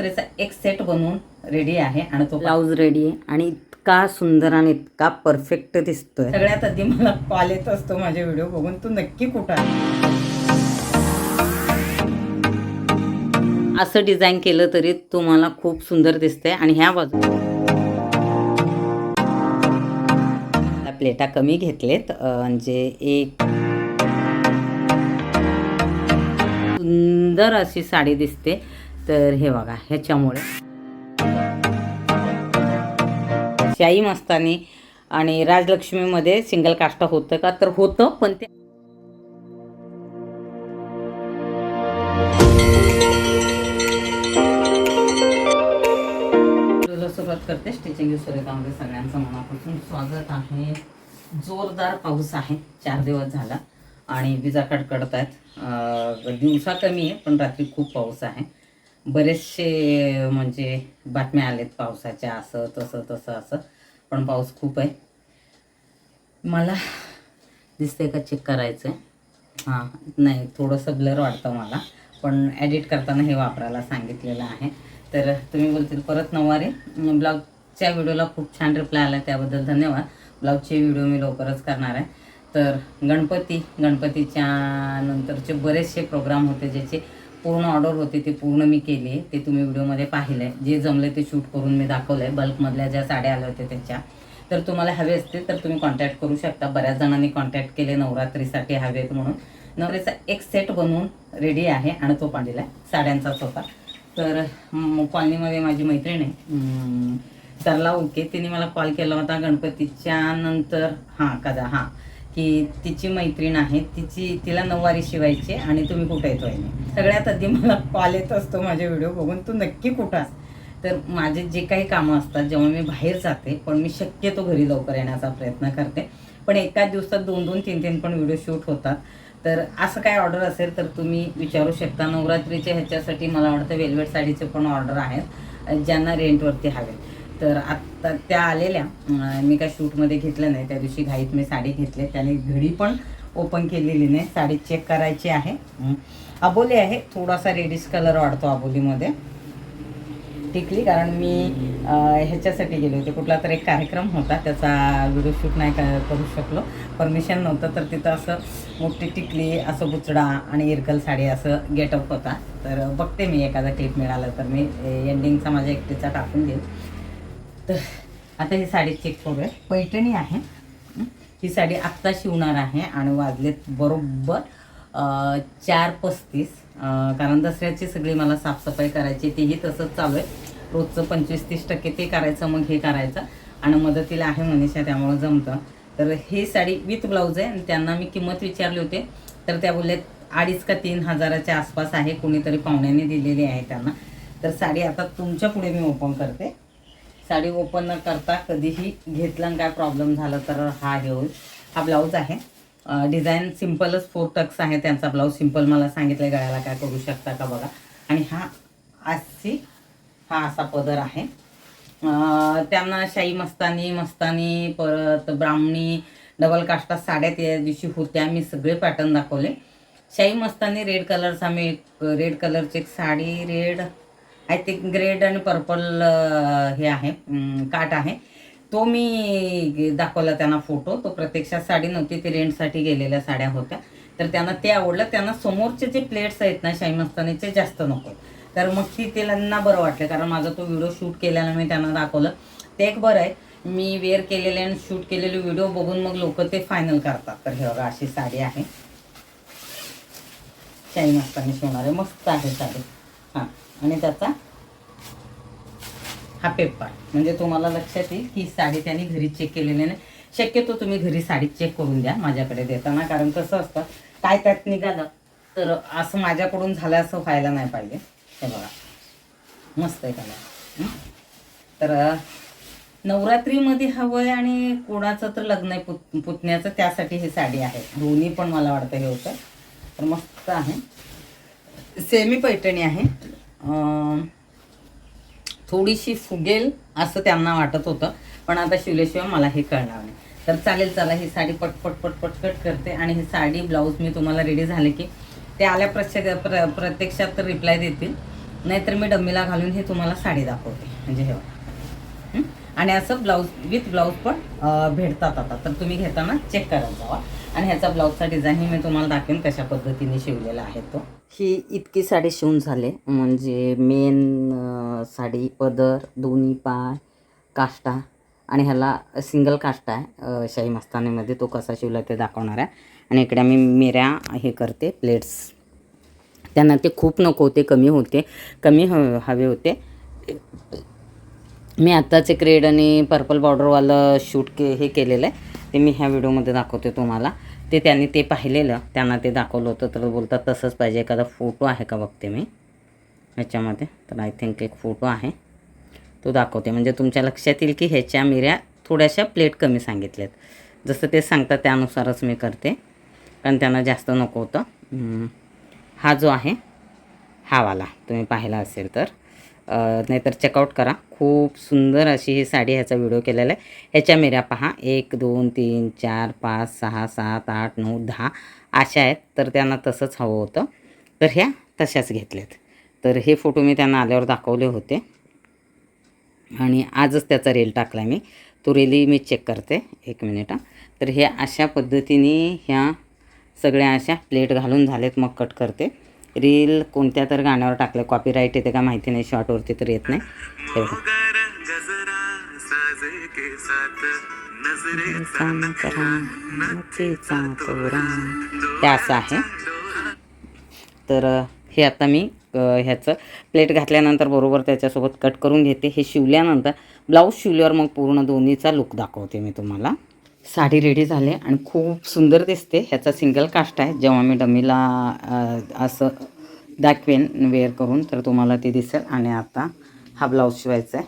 नवरात्रीचा एक सेट बनवून रेडी आहे आणि तो ब्लाऊज रेडी आहे. आणि इतका सुंदर आणि इतका परफेक्ट दिसतोय. सगळ्यात आधी मला कॉल येत असतो माझे व्हिडिओ बघून. तू नक्की कुठं आहे? असं डिझाईन केलं तरी तुम्हाला खूप सुंदर दिसतंय. आणि ह्या बाजू प्लेटा कमी घेतलेत. म्हणजे एक सुंदर अशी साडी दिसते. तर हे बघा ह्याच्यामुळे. शाही मस्तानी आणि राजलक्ष्मीमध्ये सिंगल कास्ट होतं का? तर होतं पण ते सुरुवात करते स्टिचिंग सूर्यकामध्ये म्हणजे सगळ्यांचं मनापासून? स्वागत आहे. जोरदार पाऊस आहे. चार दिवस झाला आणि विजा कडकडत आहेत दिवसा कमी आहे पण रात्री खूप पाऊस आहे. बरेचसे म्हणजे बातम्या आलेत पावसाच्या असं तसं तसं असं. पण पाऊस खूप आहे. मला दिसतंय का चेक करायचं आहे हां नाही थोडंसं ब्लर वाटतं मला. पण ॲडिट करताना हे वापरायला सांगितलेलं आहे. तर तुम्ही बोलतील परत नऊवारी ब्लॉगच्या व्हिडिओला खूप छान रिप्लाय आला त्याबद्दल धन्यवाद. ब्लॉगचे व्हिडिओ मी लवकरच करणार आहे. तर गणपती गणपतीच्या नंतरचे बरेचसे प्रोग्राम होते ज्याचे पूर्ण ऑर्डर होती ते पूर्ण मी केली. ते तुम्ही व्हिडिओमध्ये पाहिलं आहे जे जमले ते शूट करून मी दाखवलं आहे बल्कमधल्या ज्या साड्या आल्या होत्या त्याच्या. तर तुम्हाला हवे असतील तर तुम्ही कॉन्टॅक्ट करू शकता. बऱ्याच जणांनी कॉन्टॅक्ट केले नवरात्रीसाठी हवेत म्हणून. नवऱ्याचा एक सेट बनवून रेडी आहे आणि तो पांडीला साड्यांचाच होता तर कॉलनीमध्ये माझी मैत्रीण आहे. सरला ओके. तिने मला कॉल केला होता गणपतीच्या नंतर. हां कदा हां. की तिची मैत्रीण आहे तिची तिला नऊवारी शिवायची आणि तुम्ही कुठे येतोय? सगळ्यात आधी मला कॉल येत असतो माझे व्हिडिओ बघून तू नक्की कुठं तर माझे जे काही कामं असतात जेव्हा मी बाहेर जाते पण मी शक्यतो घरी लवकर येण्याचा प्रयत्न करते. पण एकाच दिवसात दोन दोन तीन तीन पण व्हिडिओ शूट होतात. तर असं काय ऑर्डर असेल तर तुम्ही विचारू शकता. नवरात्रीच्या ह्याच्यासाठी मला वाटतं वेलवेट साडीचे पण ऑर्डर आहेत ज्यांना रेंटवरती हवे. तर आत्ता त्या आलेल्या. मी काय शूटमध्ये घेतलं नाही. त्या दिवशी घाईत मी साडी घेतली. त्याने घडी पण ओपन केलेली नाही. साडी चेक करायची आहे. अबोली आहे. थोडासा रेडिश कलर वाढतो अबोलीमध्ये. टिकली कारण मी ह्याच्यासाठी गेले होते. कुठला तर एक कार्यक्रम होता. त्याचा व्हिडिओ शूट नाही क- करू शकलो. परमिशन नव्हतं. तर तिथं असं मोठी टिकली असं बुचडा आणि इरकल साडी असं गेटअप होता. तर बघते मी एखादा क्लिप मिळाला तर. मी एंडिंगचा माझ्या एकटीचा टाकून देईल. तर आता ही साडी चेक करूया. पैठणी आहे. ही? साडी आत्ता शिवणार आहे आणि वाजलेत बरोबर चार पस्तीस. कारण दसऱ्याची सगळी मला साफसफाई करायची तेही तसंच चालू आहे. रोजचं पंचवीस तीस टक्के ते करायचं मग हे करायचं. आणि मदतीला आहे मनीषा त्यामुळं जमतं. तर ही साडी विथ ब्लाऊज आहे आणि त्यांना मी किंमत विचारली होते. तर त्या बोलल्या अडीच का तीन हजाराच्या आसपास आहे कोणीतरी पाहुण्याने दिलेली आहे त्यांना. तर साडी आता तुमच्यापुढे मी ओपन करते. साडी ओपन न करता कधीही घेतला आणि काय प्रॉब्लेम झाला तर हा हे होईल. हा ब्लाऊज आहे. डिझाईन सिम्पलच फोर टक्स आहे त्यांचा ब्लाऊज सिंपल मला सांगितलं गळ्याला काय करू शकता का बघा. आणि हा आजची हा असा पदर आहे. त्यांना शाही मस्तानी मस्तानी परत ब्राह्मणी डबल काष्टा साड्या त्या दिवशी होत्या. मी सगळे पॅटर्न दाखवले. शाही मस्तानी रेड कलरचा मी एक रेड कलरची एक sari red I think grade आणि पर्पल हे आहे काट आहे. तो मी दाखवला त्यांना फोटो. तो प्रत्यक्षात साडी नव्हती ते रेंटसाठी गेलेल्या साड्या होत्या. तर त्यांना ते आवडलं. त्यांना समोरचे जे प्लेट्स आहेत ना शाही मस्तानीचे जास्त नको. तर मग ती त्यांना बरं वाटलं कारण माझा तो व्हिडिओ शूट केल्यानं मी त्यांना दाखवलं. ते एक बरं आहे. मी वेअर केलेले आणि शूट केलेले व्हिडिओ बघून मग लोक ते फायनल करतात. तर हे बघा अशी साडी आहे. शाही मस्तानी शिवणार आहे मस्त आहे साडी. हां. आणि त्याचा हा पेपर. म्हणजे तुम्हाला लक्षात येईल की साडी त्यांनी घरी चेक केलेली नाही. शक्यतो तुम्ही घरी साडी चेक करून द्या माझ्याकडे देताना कारण कसं असतं काय त्यात निघालं तर असं माझ्याकडून झालं असं व्हायला नाही पाहिजे. हे बघा. मस्त आहे कलर तर नवरात्रीमध्ये हवं आहे आणि कोणाचं तर लग्न आहे पुत पुतण्याचं त्यासाठी ही साडी आहे. दोन्ही पण मला वाटतं हे होतं. तर मस्त आहे. सेमी पैठणी आहे. थोडीशी फुगेल असं त्यांना वाटत होतं पण आता शिवल्याशिवाय मला हे कळणार नाही. तर चालेल चला ही साडी पटपट पटपट कट करते आणि ही साडी ब्लाऊज मी तुम्हाला रेडी झाले की ते आल्या प्रत्यक्ष प्र प्रत्यक्षात तर रिप्लाय देतील. नाहीतर मी डम्मीला घालून हे तुम्हाला साडी दाखवते. म्हणजे हे बघा. आणि असं ब्लाऊज विथ ब्लाऊज पण भेटतात आता. तर तुम्ही घेताना चेक करत जावा. आणि ह्याचा ब्लाऊजचा डिझाईनही मी तुम्हाला दाखवेन कशा पद्धतीने शिवलेला आहे तो. ही इतकी साडी शिवून झाले म्हणजे मेन साडी पदर दोन्ही पाय काष्टा आणि ह्याला सिंगल काष्टा आहे शाही मस्तानीमध्ये तो कसा शिवला ते दाखवणार आहे. आणि इकडे मी मिऱ्या हे करते प्लेट्स त्यांना ते खूप नको होते कमी होते कमी ह हवे होते. मी आत्ताच एक रेड आणि पर्पल बॉर्डरवालं शूट के हे केलेलं आहे. ते मी ह्या व्हिडिओमध्ये दाखवते तुम्हाला. ते त्यांनी ते पाहिलेलं. त्यांना ते दाखवलं होतं तर बोलतात तसंच पाहिजे. एखादा फोटो आहे का बघते मी? ह्याच्यामध्ये. तर आय थिंक एक फोटो आहे. तो दाखवते. म्हणजे तुमच्या लक्षात येईल की ह्याच्या मिऱ्या थोड्याशा प्लेट कमी सांगितल्यात. जसं ते सांगतात त्यानुसारच मी करते. कारण त्यांना जास्त नको होतं. हा जो आहे हावाला तुम्ही पाहिला असेल तर. नाहीतर चेकआउट करा. खूप सुंदर अशी ही साडी ह्याचा व्हिडिओ केलेला आहे. ह्याच्या मिऱ्या पहा. एक दोन तीन चार पाच सहा सात आठ नऊ दहा अशा आहेत. तर त्यांना तसंच हवं होतं. तर ह्या तशाच घेतल्यात. तर हे फोटो मी त्यांना आल्यावर दाखवले होते. आणि आजच त्याचा रेल टाकला मी. तो रेली मी चेक करते. एक मिनिट तर हे अशा पद्धतीने ह्या सगळ्या अशा प्लेट घालून झालेत. मग कट करते. रील कोणत्या तर गाण्यावर टाकलं. कॉपीराईट येते का माहिती नाही शॉर्टवरती तर येत नाही. असं आहे. तर हे आता मी ह्याचं प्लेट घातल्यानंतर बरोबर त्याच्यासोबत कट करून घेते. हे शिवल्यानंतर ब्लाऊज शिवल्यावर मग पूर्ण दोन्हीचा लुक दाखवते मी तुम्हाला. साडी रेडी झाली आणि खूप सुंदर दिसते. ह्याचा सिंगल कास्ट आहे. जेव्हा मी डमीला असं दाखवेन वेअर करून तर तुम्हाला ते दिसेल. आणि आता हा ब्लाऊज शिवायचा आहे.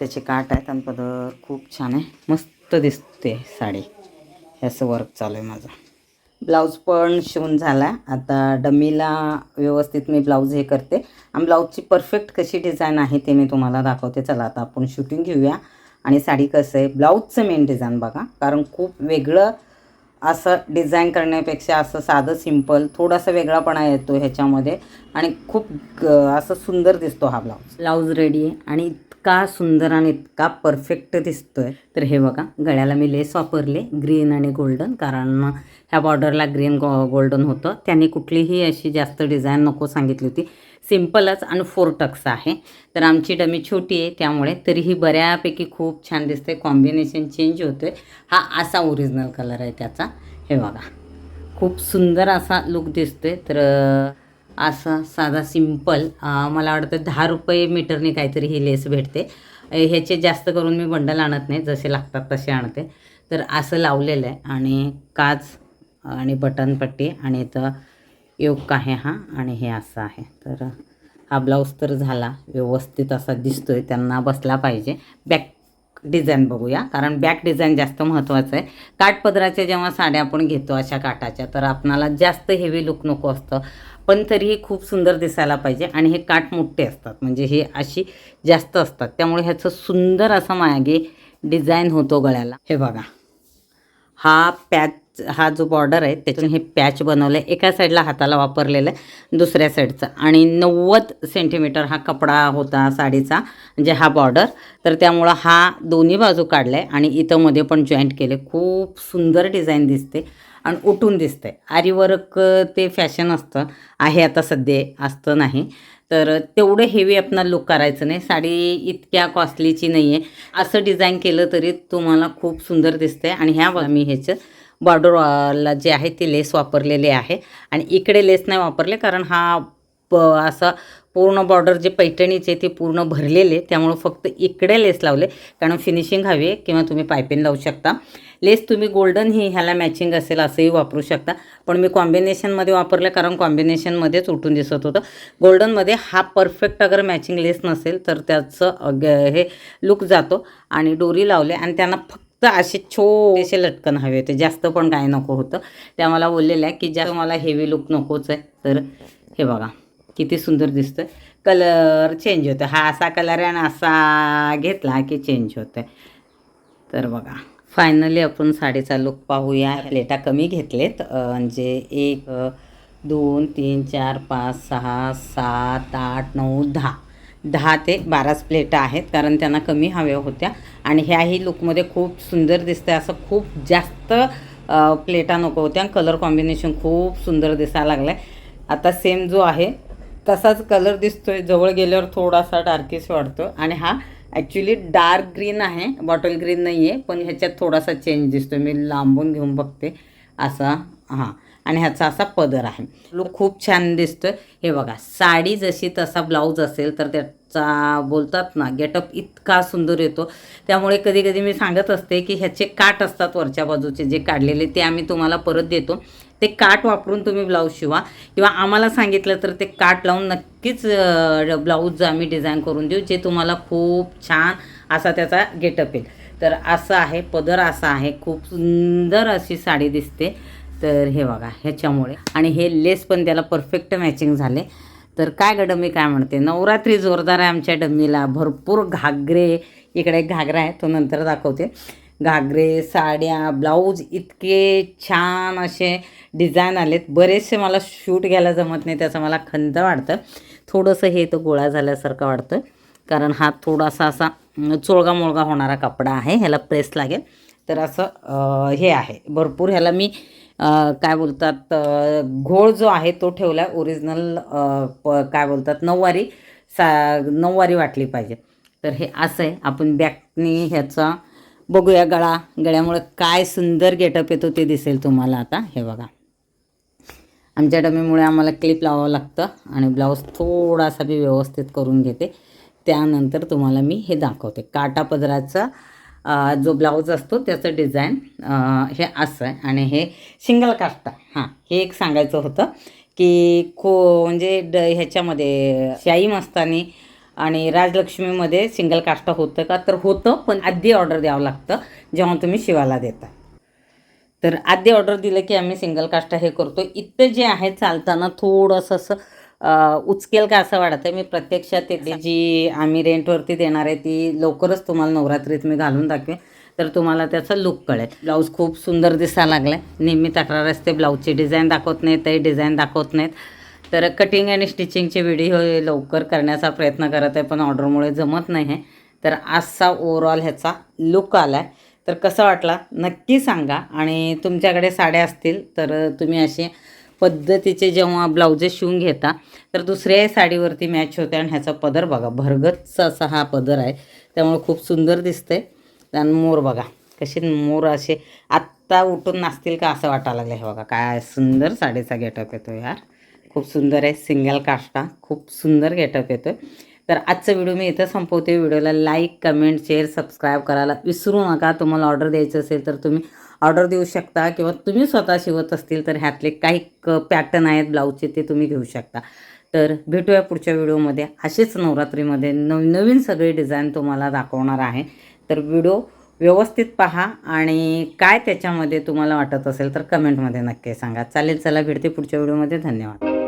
त्याचे काट आहेत आणि पदर खूप छान आहे. मस्त दिसते साडी. ह्याचं वर्क चालू आहे माझं. ब्लाऊज पण शिवून झाला. आता डमीला व्यवस्थित मी ब्लाऊज हे करते. आणि ब्लाऊजची परफेक्ट कशी डिझाईन आहे ते मी तुम्हाला दाखवते. चला आता आपण शूटिंग घेऊया. आणि साडी कसं आहे ब्लाऊजचं मेन डिझाईन बघा. कारण खूप वेगळं असं डिझाईन करण्यापेक्षा असं साधं सिंपल थोडासा वेगळापणा येतो ह्याच्यामध्ये. आणि खूप असं सुंदर दिसतो हा ब्लाऊज. ब्लाऊज रेडी आहे. आणि इतका सुंदर आणि इतका परफेक्ट दिसतोय. तर हे बघा गळ्याला मी लेस वापरले ग्रीन आणि गोल्डन कारण ह्या बॉर्डरला ग्रीन गो गोल्डन होतं. त्यांनी कुठलीही अशी जास्त डिझाईन नको सांगितली होती. सिम्पलच आणि फोर टक्स आहे. तर आमची डमी छोटी आहे त्यामुळे तरीही बऱ्यापैकी खूप छान दिसते कॉम्बिनेशन चेंज होतोय. हा असा ओरिजिनल कलर आहे त्याचा. हे बघा खूप सुंदर असा लुक दिसतोय. तर असा साधा सिंपल मला वाटतं दहा रुपये मीटरने काहीतरी ही लेस भेटते. ह्याचे जास्त करून मी बंडल आणत नाही जसे लागतात तसे आणते. तर असं लावलेलं आहे आणि काच आणि बटनपट्टी आणि इथं योक आहे हा आणि हे असं आहे. तर हा ब्लाऊज तर झाला व्यवस्थित असा दिसतोय त्यांना बसला पाहिजे. बॅक डिझाईन बघूया कारण बॅक डिझाईन जास्त महत्त्वाचं आहे. काठपदराच्या जेव्हा साड्या आपण घेतो अशा काठाच्या तर आपणाला जास्त हेवी लुक नको असतं. पण तरीही खूप सुंदर दिसायला पाहिजे आणि हे काठ मोठे असतात. म्हणजे हे अशी जास्त असतात. त्यामुळे ह्याचं सुंदर असं मागे डिझाईन होतो गळ्याला. हे बघा. हा पॅच हा जो बॉर्डर आहे त्याच्यातून हे पॅच बनवलं आहे एका साईडला हाताला वापरलेलं आहे दुसऱ्या साईडचा. आणि नव्वद सेंटीमीटर हा कपडा होता साडीचा म्हणजे हा बॉर्डर. तर त्यामुळं हा दोन्ही बाजू काढला आहे आणि इथं मध्ये पण जॉईंट केले खूप सुंदर डिझाईन दिसते. आणि उठून दिसते आरीवर्क ते फॅशन असतं. आहे आता सध्या असतं नाही. तर तेवढं हेवी आपणाला लुक करायचं नाही. साडी इतक्या कॉस्टलीची नाही आहे असं डिझाईन केलं तरी तुम्हाला खूप सुंदर दिसते आणि ह्या मी ह्याचं बॉर्डरला जे आहे ते लेस वापरलेले आहे. आणि इकडे लेस नाही वापरले कारण हा प असा पूर्ण बॉर्डर जे पैठणीचे ते पूर्ण भरलेले त्यामुळं फक्त इकडे लेस लावले. कारण फिनिशिंग हवी आहे किंवा तुम्ही पायपिंग लावू शकता. लेस तुम्ही गोल्डन ही ह्याला मॅचिंग असेल असंही वापरू शकता. पण मी कॉम्बिनेशनमध्ये वापरलं कारण कॉम्बिनेशनमध्येच उठून दिसत होतं. गोल्डनमध्ये हा परफेक्ट अगर मॅचिंग लेस नसेल तर त्याचं हे लुक जातो. आणि डोरी लावले आणि त्यांना फक्त असे छोटेसे लटकन हवे होते. जास्त पण काय नको होतं. त्या मला बोललेलं आहे की जास्त मला हेवी लुक नकोच आहे. तर हे बघा. किती सुंदर दिसतं कलर चेंज होतं हा असा कलर आहे आणि असा घेतला की चेंज होतं तर बघा फायनली आपण साडीचा लुक पाहूया. प्लेटा कमी घेतलेत. म्हणजे एक दोन तीन चार पाच सहा सात आठ नऊ दहा. दहा ते बाराच प्लेटा आहेत कारण त्यांना कमी हव्या होत्या. आणि ह्याही लुकमध्ये खूप सुंदर दिसतं असं खूप जास्त प्लेटा नको होत्या. कलर कॉम्बिनेशन खूप सुंदर दिसायला लागलं आहे आता सेम जो आहे तसाच कलर दिसतोय. जवळ गेल्यावर थोडासा डार्किश वाटतो आणि हा ॲक्च्युली डार्क ग्रीन आहे. बॉटल ग्रीन नाही आहे पण ह्याच्यात थोडासा चेंज दिसतोय. मी लांबून घेऊन बघते. असा हां. आणि ह्याचा असा पदर आहे. लुक खूप छान दिसतं हे बघा साडी जशी तसा ब्लाऊज असेल तर चा बोलतात ना गेटअप इतका सुंदर येतो. त्यामुळे कधी कधी मी सांगत असते की ह्याचे काट असतात वरच्या बाजूचे जे काढलेले ते आम्ही तुम्हाला परत देतो. ते काट वापरून तुम्ही ब्लाऊज शिवा. किंवा आम्हाला सांगितलं तर ते काट लावून नक्कीच ब्लाऊज आम्ही डिझाईन करून देऊ जे तुम्हाला खूप छान असा त्याचा गेटअप येईल. तर असं आहे पदर असा आहे खूप सुंदर अशी साडी दिसते. तर हे बघा ह्याच्यामुळे. आणि हे लेस पण त्याला परफेक्ट मॅचिंग झाले. तर काय गं मी काय म्हणते? नवरात्री जोरदार आहे आमच्या डम्मीला भरपूर घागरे इकडे एक घागरा आहे तो नंतर दाखवते. घागरे साड्या ब्लाऊज इतके छान असे डिझाईन आलेत. बरेचसे मला शूट घ्यायला जमत नाही त्याचं मला खंत वाटतं. थोडंसं हे तो गोळा झाल्यासारखं वाटतं. कारण हा थोडासा असा चोळगा मोळगा होणारा कपडा आहे ह्याला प्रेस लागेल. तर असं हे आहे. भरपूर ह्याला मी काय बोलतात घोळ जो आहे तो ठेवला आहे ओरिजिनल काय बोलतात नऊवारी सा नऊवारी वाटली पाहिजे. तर हे असं आहे. आपण बॅकनी ह्याचा बघूया गळा. गळ्यामुळे काय सुंदर गेटअप येतो ते दिसेल तुम्हाला आता. हे बघा. आमच्या डमीमुळे आम्हाला क्लिप लावावं लागतं आणि ब्लाऊज थोडासा मी व्यवस्थित करून घेते. त्यानंतर तुम्हाला मी हे दाखवते. काटा पदराचा जो ब्लाऊज असतो त्याचं डिझाईन हे असं आहे. आणि हे सिंगल काष्टा हां हे एक सांगायचं होतं की खो म्हणजे ड ह्याच्यामध्ये शाई मस्तानी आणि राजलक्ष्मीमध्ये सिंगल काष्टा होतं का? तर होतं पण आधी ऑर्डर द्यावं लागतं जेव्हा तुम्ही शिवाला देता. तर आधी ऑर्डर दिलं की आम्ही सिंगल काष्टा हे करतो. इथं जे आहे चालताना थोडंसं असं उचकेल का असं वाटतं मी प्रत्यक्षात ते जी आम्ही रेंटवरती देणार आहे ती लवकरच तुम्हाला नवरात्रीत मी घालून दाखवेन. तर तुम्हाला त्याचा लुक कळेल. ब्लाऊज खूप सुंदर दिसायला लागला आहे नेहमी तक्रार असते ब्लाऊजची डिझाईन दाखवत नाहीत ते डिझाईन दाखवत नाहीत. तर कटिंग आणि स्टिचिंगचे व्हिडिओ लवकर करण्याचा प्रयत्न करत आहे पण ऑर्डरमुळे जमत नाही आहे. तर असा ओव्हरऑल ह्याचा लुक आला आहे तर कसं वाटला नक्की सांगा. आणि तुमच्याकडे साड्या असतील तर तुम्ही असे पद्धतीचे जेव्हा ब्लाउजेस शिवून घेता तर दुसऱ्याही साडीवरती मॅच होते आणि ह्याचा पदर बघा भरगतचा असा हा पदर आहे. त्यामुळे खूप सुंदर दिसतंय. आणि मोर बघा कसे मोर असे आत्ता उठून नाचतील का असं वाटायला लागलं हे बघा. काय सुंदर साडीचा गेटअप येतो यार खूप सुंदर आहे सिंगल काष्टा खूप सुंदर गेटअप येतो तर आजचा व्हिडिओ मी इथं संपवते. व्हिडिओला लाईक कमेंट शेअर सबस्क्राईब करायला विसरू नका. तुम्हाला ऑर्डर द्यायचं असेल तर तुम्ही ऑर्डर देऊ शकता किंवा तुम्ही स्वतः शिवत असतील तर ह्यातले काही क पॅटर्न आहेत ब्लाऊजचे ते तुम्ही घेऊ शकता. तर भेटूया पुढच्या व्हिडिओमध्ये. असेच नवरात्रीमध्ये नव नवीन सगळे डिझाईन तुम्हाला दाखवणार आहे. तर व्हिडिओ व्यवस्थित पहा आणि काय त्याच्यामध्ये तुम्हाला वाटत असेल तर कमेंटमध्ये नक्की सांगा. चालेल चला भेटते पुढच्या व्हिडिओमध्ये. धन्यवाद.